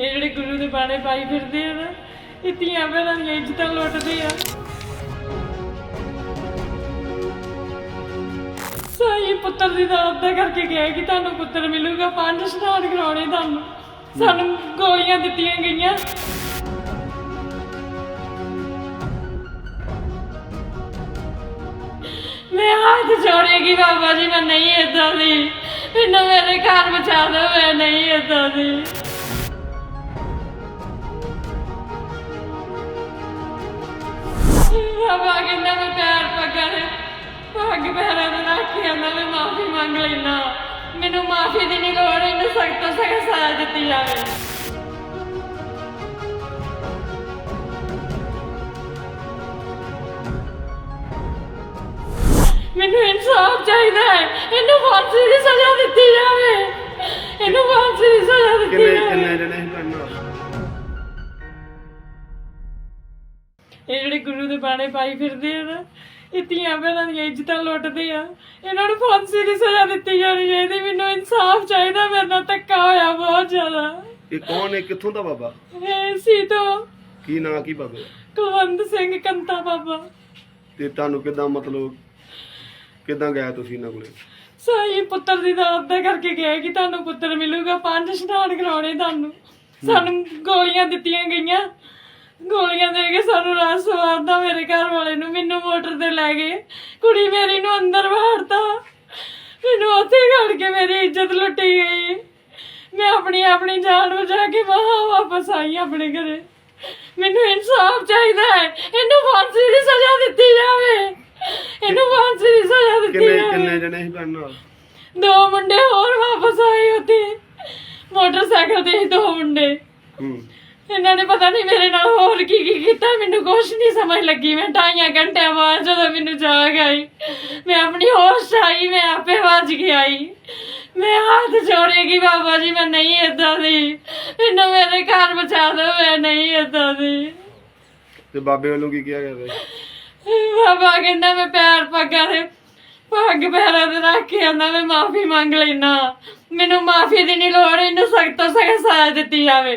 ਇਹ ਜਿਹੜੇ ਗੁਰੂ ਦੇ ਬਾਣੇ ਪਾਈ ਫਿਰਦੇ ਆ ਨਾ, ਇਹ ਧੀਆਂ ਭੈਣਾਂ ਦੀਆਂ ਇੱਜ਼ਤਾਂ ਲੁੱਟਦੇ ਆ। ਸਾਈ ਪੁੱਤਰ ਦੀ ਦਾਤ ਦਾ ਕਰਕੇ ਗਿਆ ਕਿ ਤੁਹਾਨੂੰ ਪੁੱਤਰ ਮਿਲੂਗਾ, ਪੰਜ ਇਸ਼ਨਾਨ ਕਰਾਉਣੇ ਤੁਹਾਨੂੰ। ਸਾਨੂੰ ਗੋਲੀਆਂ ਦਿੱਤੀਆਂ ਗਈਆਂ। ਮੈਂ ਹੱਥ ਜੋੜੇਗੀ ਬਾਬਾ ਜੀ, ਮੈਂ ਨਹੀਂ ਏਦਾਂ ਦੀ। ਮੈਨੂੰ ਮੇਰੇ ਘਰ ਬਚਾ ਦਿਓ, ਮੈਂ ਨਹੀਂ ਏਦਾਂ ਦੀ। ਬਾਬਾ ਕਹਿੰਦਾ ਮੈਂ ਪੈਰ ਪੱਗਾਂ ਦੇ ਪੱਗ ਪੈਰਾਂ ਦੇ ਰੱਖ ਕੇ ਆਂਦਾ ਮੈਂ ਮਾਫੀ ਮੰਗ ਲੈਣਾ ਮੈਨੂੰ ਮਾਫੀ ਦੀ ਨਹੀਂ ਲੋੜ ਇਹਨੂੰ ਸਖਤ ਤੋਂ ਸਖਤ ਸਜ਼ਾ ਦਿੱਤੀ ਜਾਵੇ। ਮੈਨੂੰ ਇਨਸਾਫ ਚਾਹੀਦਾ ਹੈ ਇਹਨੂੰ ਫਾਂਸੀ ਦੀ ਸਜ਼ਾ ਦਿੱਤੀ ਜਾਵੇ। ਇਹਨੂੰ ਫਾਂਸੀ ਦੀ ਸਜ਼ਾ ਦਿੱਤੀ ਕਿੰਨੇ ਜਾਵੇ। ਕਿੰਨੇ ਜਣੇ ਸੀ ਇਹ ਜਿਹੜੇ ਗੁਰੂ ਦੇ ਬਾਣੇ ਪਾਈ ਫਿਰਦੇ ਆ ਨਾ ਇਹ ਧੀਆਂ ਭੈਣਾਂ ਦੀਆਂ ਇੱਜ਼ਤਾਂ ਲੁੱਟਦੇ ਆ। ਇਹਨਾਂ ਨੂੰ ਫਾਂਸੀ ਦੀ ਸਜ਼ਾ ਦਿੱਤੀ ਜਾਣੀ ਚਾਹੀਦੀ ਮੈਨੂੰ ਇਨਸਾਫ ਚਾਹੀਦਾ ਮੇਰੇ ਨਾਲ ਧੱਕਾ ਹੋਇਆ ਬਹੁਤ ਜ਼ਿਆਦਾ। ਇਹ ਕੌਣ ਹੈ? ਕਿੱਥੋਂ ਦਾ ਬਾਬਾ? ਇਹ ਸੀ ਤੋਂ ਕੀ ਨਾਂ ਕੀ ਬਾਬਾ? ਕੁਲਵੰਤ ਸਿੰਘ ਕੰਤਾ ਬਾਬਾ। ਤੇ ਤੁਹਾਨੂੰ ਕਿਦਾਂ ਮਤਲਬ ਕਿਦਾਂ ਗਿਆ ਤੁਸੀਂ ਇਹਨਾਂ ਕੋਲੇ? ਸਾਈ ਪੁੱਤਰ ਦੀ ਦਾਤ ਦਾ ਕਰਕੇ ਗਿਆ ਕਿ ਤੁਹਾਨੂੰ ਪੁੱਤਰ ਮਿਲੂਗਾ ਪੰਜ ਇਸ਼ਨਾਨ ਕਰਾਉਣੇ ਤੁਹਾਨੂੰ। ਸਾਨੂੰ ਗੋਲੀਆਂ ਦਿੱਤੀਆਂ ਗਈਆਂ ਗੋਲੀਆਂ ਦੇ ਕੇ ਸਾਨੂੰ ਰਾਤ ਸਵਾਰਦਾ ਮੇਰੇ ਘਰ ਵਾਲੇ ਨੂੰ ਮੈਨੂੰ ਮੋਟਰ ਤੇ ਲੈ ਗਏ। ਕੁੜੀ ਮੇਰੀ ਨੂੰ ਅੰਦਰ ਵਾੜਤਾ। ਮੈਨੂੰ ਉੱਥੇ ਘੜ ਕੇ ਮੇਰੀ ਇੱਜ਼ਤ ਲੁੱਟੀ ਗਈ। ਮੈਂ ਆਪਣੀ ਆਪਣੀ ਜਾਨ ਬਚਾ ਕੇ ਵਾਹ ਵਾਪਸ ਆਈ ਆਪਣੇ ਘਰੇ। ਮੈਨੂੰ ਇਨਸਾਫ ਚਾਹੀਦਾ ਹੈ। ਇਹਨੂੰ ਫਾਂਸੀ ਦੀ ਸਜ਼ਾ ਦਿੱਤੀ ਜਾਵੇ। ਇਹਨੂੰ ਫਾਂਸੀ ਦੀ ਸਜ਼ਾ ਦਿੱਤੀ ਕਿੰਨੇ ਜਾਵੇ। ਕਿੰਨੇ ਜਣੇ ਸੀ ਤੁਹਾਡੇ ਨਾਲ? ਦੋ ਮੁੰਡੇ ਹੋਰ ਵਾਪਸ ਆਏ ਉੱਥੇ। ਮੋਟਰਸਾਈਕਲ ਤੇ ਸੀ ਦੋ ਮੁੰਡੇ। ਹੂੰ। ਇਹਨਾਂ ਨੇ ਪਤਾ ਨਹੀਂ ਮੇਰੇ ਨਾਲ ਹੋਰ ਕੀ ਕੀ ਕੀਤਾ ਮੈਨੂੰ ਕੁਛ ਨਹੀਂ ਸਮਝ ਲੱਗੀ। ਮੈਂ ਢਾਈਆਂ ਘੰਟਿਆਂ ਬਾਅਦ ਜਦੋਂ ਮੈਨੂੰ ਜਾਗ ਆਈ ਮੈਂ ਆਪਣੀ ਹੋਸ਼ 'ਚ ਆਈ ਮੈਂ ਆਪੇ ਵੱਜ ਕੇ ਆਈ। ਮੈਂ ਹੱਥ ਜੋੜੇਗੀ ਬਾਬਾ ਜੀ ਮੈਂ ਨਹੀਂ ਏਦਾਂ ਦੀ। ਮੈਨੂੰ ਮੇਰੇ ਘਰ ਬਚਾ ਦਿਓ ਮੈਂ ਨਹੀਂ ਏਦਾਂ ਦੀ। ਤੇ ਬਾਬੇ ਵੱਲੋਂ ਕੀ ਕਿਹਾ ਗਿਆ ਬਾਬਾ ਕਹਿੰਦਾ ਮੈਂ ਪੈਰ ਪੱਗਾਂ ਦੇ ਪੱਗ ਪੈਰਾਂ ਦੇ ਰੱਖ ਕੇ ਆਂਦਾ ਮੈਂ ਮਾਫੀ ਮੰਗ ਲੈਣਾ ਮੈਨੂੰ ਮਾਫੀ ਦੀ ਨਹੀਂ ਲੋੜ ਇਹਨੂੰ ਸਖਤ ਤੋਂ ਸਖਤ ਸਜ਼ਾ ਦਿੱਤੀ ਜਾਵੇ।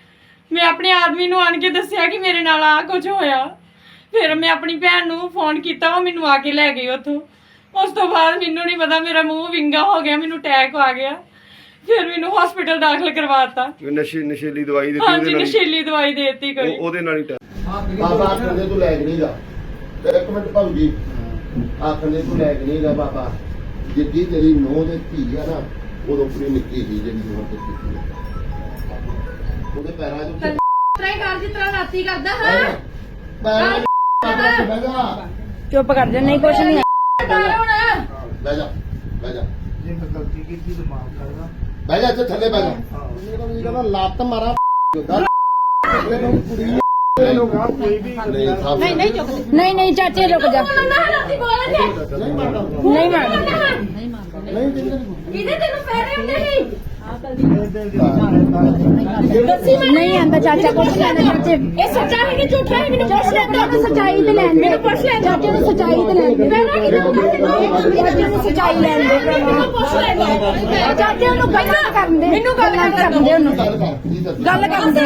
ਮੈਂ ਆਪਣੇ ਆਦਮੀ ਨੂੰ ਆਣ ਕੇ ਦੱਸਿਆ ਕਿ ਮੇਰੇ ਨਾਲ ਆ ਕੁਝ ਹੋਇਆ। ਫਿਰ ਮੈਂ ਆਪਣੀ ਭੈਣ ਨੂੰ ਫੋਨ ਕੀਤਾ ਉਹ ਮੈਨੂੰ ਆ ਕੇ ਲੈ ਗਈ ਉੱਥੋਂ। ਉਸ ਤੋਂ ਬਾਅਦ ਮੈਨੂੰ ਨਹੀਂ ਪਤਾ ਮੇਰਾ ਮੂੰਹ ਵਿੰਗਾ ਹੋ ਗਿਆ ਮੈਨੂੰ ਅਟੈਕ ਆ ਗਿਆ। ਫਿਰ ਮੈਨੂੰ ਹਸਪੀਟਲ ਦਾਖਲ ਕਰਵਾਤਾ। ਨਸ਼ੇ ਨਸ਼ੀਲੀ ਦਵਾਈ ਦਿੱਤੀ ਹਾਂਜੀ ਉਹਦੇ ਨਾਲ ਹੀ- ਨਸ਼ੀਲੀ ਦਵਾਈ ਦੇਤੀ ਕੋਈ। ਉਹ- ਉਹਦੇ ਨਾਲ ਹੀ ਟੈ- ਬਾਬਾ ਆਖਦੇ ਤੂੰ ਲੈ ਕੇ ਨਹੀਂ ਜਾ। ਇੱਕ ਮਿੰਟ ਭਾਉਜੀ ਆਖਦੇ ਤੂੰ ਲੈ ਕੇ ਨਹੀਂ ਜਾ ਬਾਬਾ। ਜਿੱਦੀ ਤੇਰੀ ਨੂੰਹ ਦੇ ਧੀ ਆ ਨਾ ਉਦੋਂ ਪੂਰੀ ਨਿੱਕੀ ਸੀ ਜਿਹੜੀ ਹੁਣ ਤੇ ਕੀਤੀ। ਉਹਦੇ ਪੈਰਾਂ 'ਚ ਉੱਤੇ ਟਰਾਈ ਕਰ ਜਿਸ ਤਰ੍ਹਾਂ ਰਾਤੀ ਕਰਦਾ ਹਾਂ? ਪੈਰਾਂ 'ਚ ਬਹਿ ਜਾ। ਚੁੱਪ ਕਰ ਜਾ ਨਹੀਂ ਕੁਛ ਨਹੀਂ ਡਰ ਹੁਣ। ਬਹਿ ਜਾ ਬਹਿ ਜਾ। ਜੇ ਮੈਂ ਗਲਤੀ ਕੀਤੀ ਤਾਂ ਮਾਫ ਕਰਦਾ ਬਹਿ ਜਾ ਇੱਥੇ ਥੱਲੇ ਬਹਿ ਜਾ। ਇਹ ਕਹਿੰਦਾ ਲੱਤ ਮਾਰਾ। ਕੁੜੀ ਕੋਈ ਵੀ ਨਹੀਂ ਨਹੀਂ ਨਹੀਂ ਨਹੀਂ ਨਹੀਂ ਚਾਚੇ ਰੁਕ ਜਾ। ਨਾ ਰਾਤੀ ਬੋਲੇ ਤੇ ਨਹੀਂ ਮਾਰਦਾ। ਨਹੀਂ ਮਾਰ ਨਹੀਂ ਇਹਦੇ ਤੈਨੂੰ ਫਾਇਦੇ ਹੁੰਦੇ ਸੀ। ਨਹੀਂ ਆਂਦਾ ਚਾਚਾ ਨਹੀਂ ਆਂਦਾ ਚਾਚੇ। ਇਹ ਸੱਚਾ ਹੈ ਕਿ ਝੂਠਾ ਹੈ? ਮੈਨੂੰ ਪੁੱਛ ਲੈ ਚਾਚੇ ਨੂੰ ਸਚਾਈ ਤੇ ਲੈਣ ਦੇ। ਚਾਚੇ ਨੂੰ ਸਚਾਈ ਤੇ ਲੈਣ ਦੇ। ਚਾਚੇ ਨੂੰ ਸਚਾਈ ਲੈਣ ਦੇ ਮੈਨੂੰ ਪੁੱਛ ਲੈ ਚਾਚੇ ਨੂੰ ਗੱਲ ਕਰਨ ਦੇ ਮੈਨੂੰ ਗੱਲ ਕਰਨ ਦੇ ਉਹਨੂੰ। ਗੱਲ ਕਰਨ ਦੇ।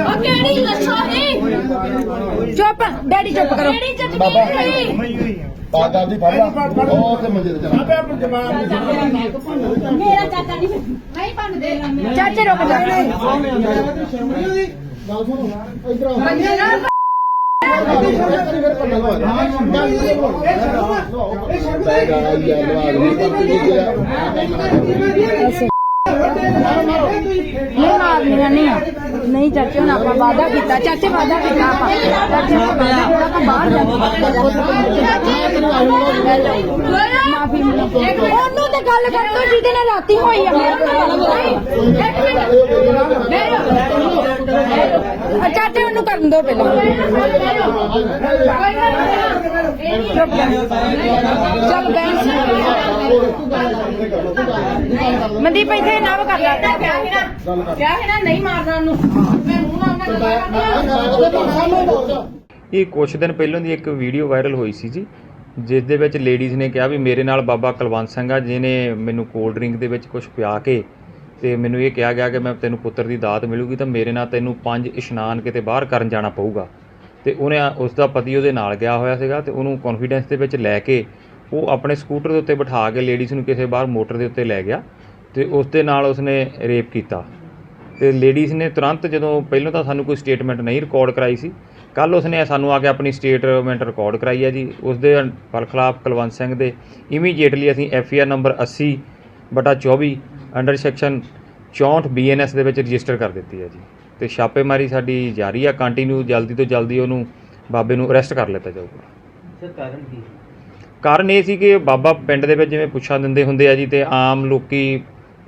ਉਹ ਕਿਹੜੀ ਲੱਛਾ ਹੈ ਚੁੱਪ ਡੈਡੀ ਚੁੱਪ ਕਰੋ। ਕਿਹੜੀ ਹੋਈ ਹਾਂ ਬਾਗਾ ਦੀ ਫੜ ਲਾ। ਉਹ ਤੇ ਮੰਜੇ ਤੇ ਚਲਾ ਆਪੇ ਮੇਰਾ ਚਾਚਾ ਨਹੀਂ। ਚਾਚੇ ਰੁਕ ਜਾ ਗੱਲ ਸੁਣੋ ਇਧਰ ਆਓ ਨਹੀਂ ਮਾਰਨੀਆਂ ਨਹੀਂ ਆ। ਨਹੀਂ ਚਾਚੇ ਹੁਣ ਆਪਾਂ ਵਾਦਾ ਕੀਤਾ ਚਾਚੇ ਵਾਦਾ ਕੀਤਾ ਆਪਾਂ ਚਾਚੇ ਨੇ ਵਾਦਾ ਕੀਤਾ ਆਪਾਂ ਬਾਹਰ ਮਾਫੀ ਉਹਨੂੰ ਤੇ ਗੱਲ ਕਰ ਜਿਹਦੇ ਨਾਲ ਰਾਤੀ ਹੋਈ ਆ ਮੇਰੇ ਨਾਲ ਚਾਚੇ ਉਹਨੂੰ ਕਰਨ ਦੋ ਪਹਿਲਾਂ ਚੁੱਪ ਕਰ। ਮਨਦੀਪ ਇੱਥੇ ਨਾ ਕਰ ਲਾ। ਕਿਹਾ ਸੀ ਨਾ? ਕਿਹਾ ਸੀ ਨਾ? ਨਹੀਂ ਮਾਰਨਾ ਉਹਨੂੰ। ਮੈਂ ਮੂੰਹ ਨਾਲ ਉਹਨਾਂ ਗੱਲ ਇਹ ਕੁਝ ਦਿਨ ਪਹਿਲਾਂ ਦੀ ਇੱਕ ਵੀਡੀਓ ਵਾਇਰਲ ਹੋਈ ਸੀ ਜੀ ਜਿਸ ਦੇ ਵਿੱਚ ਲੇਡੀਜ਼ ਨੇ ਕਿਹਾ ਵੀ ਮੇਰੇ ਨਾਲ ਬਾਬਾ ਕੁਲਵੰਤ ਸਿੰਘ ਆ ਜਿਹਨੇ ਮੈਨੂੰ ਕੋਲਡ ਡਰਿੰਕ ਦੇ ਵਿੱਚ ਕੁਝ ਪਿਆ ਕੇ ਤੇ ਮੈਨੂੰ ਇਹ ਕਿਹਾ ਗਿਆ ਕਿ ਮੈਂ ਤੈਨੂੰ ਪੁੱਤਰ ਦੀ ਦਾਤ ਮਿਲੂਗੀ ਤਾਂ ਮੇਰੇ ਨਾਲ ਤੈਨੂੰ ਪੰਜ ਇਸ਼ਨਾਨ ਕਿਤੇ ਬਾਹਰ ਕਰਨ ਜਾਣਾ ਪਊਗਾ। ਤੇ ਉਹਨੇ ਉਸ ਦਾ ਪਤੀ ਉਹਦੇ ਨਾਲ ਗਿਆ ਹੋਇਆ ਸੀਗਾ ਤੇ ਉਹਨੂੰ ਕੌਨਫੀਡੈਂਸ ਦੇ ਵਿੱਚ ਲੈ ਕੇ ਉਹ ਆਪਣੇ ਸਕੂਟਰ ਦੇ ਉੱਤੇ ਬਿਠਾ ਕੇ ਲੇਡੀਜ਼ ਨੂੰ ਕਿਸੇ ਬਾਹਰ ਮੋਟਰ ਦੇ ਉੱਤੇ ਲੈ ਗਿਆ। ਤੇ ਉਸ ਦੇ ਨਾਲ ਉਸਨੇ ਰੇਪ ਕੀਤਾ। ਤੇ ਲੇਡੀਜ਼ ਨੇ ਤੁਰੰਤ ਜਦੋਂ ਪਹਿਲਾਂ ਤਾਂ ਸਾਨੂੰ ਕੋਈ ਸਟੇਟਮੈਂਟ ਨਹੀਂ ਰਿਕਾਰਡ ਕਰਾਈ ਸੀ ਕੱਲ ਉਸਨੇ ਸਾਨੂੰ ਆ ਕੇ ਆਪਣੀ ਸਟੇਟਮੈਂਟ ਰਿਕਾਰਡ ਕਰਾਈ ਹੈ ਜੀ। ਉਸ ਦੇ ਖਿਲਾਫ ਕੁਲਵੰਤ ਸਿੰਘ ਦੇ ਇਮੀਡੀਏਟਲੀ ਅਸੀਂ ਐਫ ਆਰ ਨੰਬਰ 80 ਬਟਾ 24 ਅੰਡਰ ਸੈਕਸ਼ਨ 64 ਬੀਐਨਐਸ ਦੇ ਵਿੱਚ ਰਜਿਸਟਰ ਕਰ ਦਿੱਤੀ ਹੈ ਜੀ। ਤੇ ਛਾਪੇਮਾਰੀ ਸਾਡੀ ਜਾਰੀ ਆ ਕੰਟੀਨਿਊ ਜਲਦੀ ਤੋਂ ਜਲਦੀ ਉਹਨੂੰ ਬਾਬੇ ਨੂੰ ਅਰੈਸਟ ਕਰ ਲਿੱਤਾ ਜਾਊਗਾ। ਸਰ ਕਾਰਨ ਕੀ ਕਾਰਨ ਇਹ ਸੀ ਕਿ ਬਾਬਾ ਪਿੰਡ ਦੇ ਵਿੱਚ ਜਿਵੇਂ ਪੁੱਛਾਂ ਦਿੰਦੇ ਹੁੰਦੇ ਆ ਜੀ ਤੇ ਆਮ ਲੋਕੀ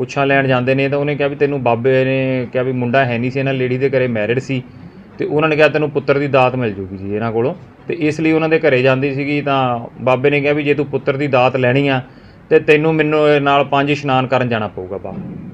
ਪੁੱਛਾਂ ਲੈਣ ਜਾਂਦੇ ਨੇ ਤਾਂ ਉਹਨੇ ਕਿਹਾ ਵੀ ਤੈਨੂੰ ਬਾਬੇ ਨੇ ਕਿਹਾ ਵੀ ਮੁੰਡਾ ਹੈ ਨਹੀਂ ਸੀ, ਇਹਨਾਂ ਲੇਡੀ ਦੇ ਘਰੇ ਮੈਰਿਡ ਸੀ। ਤੇ ਉਹਨਾਂ ਨੇ ਕਿਹਾ ਤੈਨੂੰ ਪੁੱਤਰ ਦੀ ਦਾਤ ਮਿਲ ਜੂਗੀ ਜੀ ਇਹਨਾਂ ਕੋਲੋਂ। ਤੇ ਇਸ ਲਈ ਉਹਨਾਂ ਦੇ ਘਰੇ ਜਾਂਦੀ ਸੀਗੀ ਤਾਂ ਬਾਬੇ ਨੇ ਕਿਹਾ ਵੀ ਜੇ ਤੂੰ ਪੁੱਤਰ ਦੀ ਦਾਤ ਲੈਣੀ ਆ ਤੇ ਤੈਨੂੰ ਮੈਨੂੰ ਨਾਲ ਪੰਜ ਇਸ਼ਨਾਨ ਕਰਨ ਜਾਣਾ ਪਊਗਾ ਬਾਬਾ